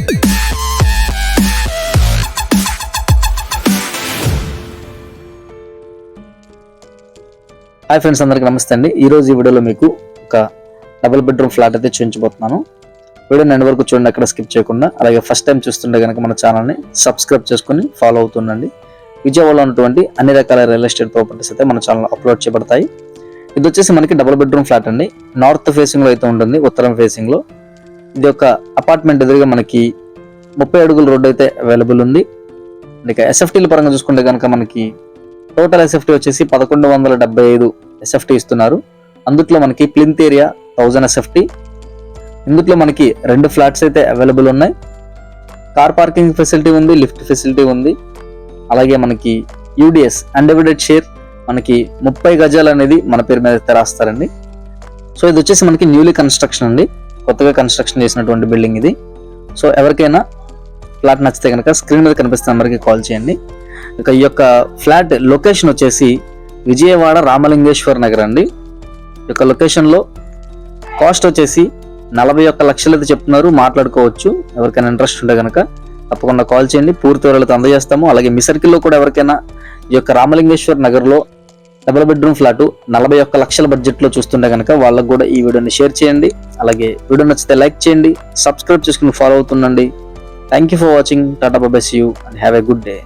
Hi friends అందరికీ నమస్తే అండి. ఈ రోజు ఈ వీడియోలో మీకు ఒక డబుల్ బెడ్రూమ్ ఫ్లాట్ అయితే చూపించబోతున్నాను. వీడియో ఎండ్ వరకు చూడండి అక్కడ స్కిప్ చేయకుండా అలాగే ఫస్ట్ టైం చూస్తుంటే కనుక మన ఛానల్ని సబ్స్క్రైబ్ చేసుకుని ఫాలో అవుతుండండి. విజయవాడలో ఉన్నటువంటి అన్ని రకాల రియల్ ఎస్టేట్ ప్రాపర్టీస్ అయితే మన ఛానల్ అప్లోడ్ చేయబడతాయి. ఇది వచ్చేసి మనకి డబుల్ బెడ్రూమ్ ఫ్లాట్ అండి. నార్త్ ఫేసింగ్లో అయితే ఉంటుంది ఉత్తరం ఫేసింగ్లో. ఇది ఒక అపార్ట్మెంట్ ఎదురుగా మనకి ముప్పై అడుగుల రోడ్డు అయితే అవైలబుల్ ఉంది. ఇక ఎస్ఎఫ్టీల పరంగా చూసుకుంటే కనుక మనకి టోటల్ ఎస్ఎఫ్టీ వచ్చేసి పదకొండు వందల డెబ్బై ఐదు ఎస్ఎఫ్టీ ఇస్తున్నారు. అందుట్లో మనకి ప్లింత్ ఏరియా థౌజండ్ ఎస్ఎఫ్టీ ఇందులో మనకి రెండు ఫ్లాట్స్ అయితే అవైలబుల్ ఉన్నాయి. కార్ పార్కింగ్ ఫెసిలిటీ ఉంది లిఫ్ట్ ఫెసిలిటీ ఉంది. అలాగే మనకి యూడిఎస్ అన్డివిడెడ్ షేర్ మనకి ముప్పై గజాలు అనేది మన పేరు మీద తెరాస్తారండి. సో ఇది వచ్చేసి మనకి న్యూలీ కన్స్ట్రక్షన్ అండి. కొత్తగా కన్స్ట్రక్షన్ చేసినటువంటి బిల్డింగ్ ఇది. సో ఎవరికైనా ఫ్లాట్ నచ్చితే కనుక స్క్రీన్ మీద కనిపిస్తున్న నెంబర్కి కాల్ చేయండి. ఇక ఈ యొక్క ఫ్లాట్ లొకేషన్ వచ్చేసి విజయవాడ రామలింగేశ్వర్ నగర్ అండి. ఈ యొక్క లొకేషన్లో కాస్ట్ వచ్చేసి నలభై ఒక్క లక్షలు అయితే చెప్తున్నారు. మాట్లాడుకోవచ్చు. ఎవరికైనా ఇంట్రెస్ట్ ఉంటే కనుక తప్పకుండా కాల్ చేయండి. పూర్తి వివరాలతో అందజేస్తాము. అలాగే మీ సర్కిల్లో కూడా ఎవరికైనా ఈ యొక్క రామలింగేశ్వర్ నగర్లో డబుల్ బెడ్రూమ్ ఫ్లాటు నలభై ఒక్క లక్షల బడ్జెట్లో చూస్తుంటే కనుక వాళ్ళకు కూడా ఈ వీడియోని షేర్ చేయండి. అలాగే వీడియో నచ్చితే లైక్ చేయండి సబ్స్క్రైబ్ చేసుకుని ఫాలో అవుతుండండి. Thank you for watching Tata bless you and have a good day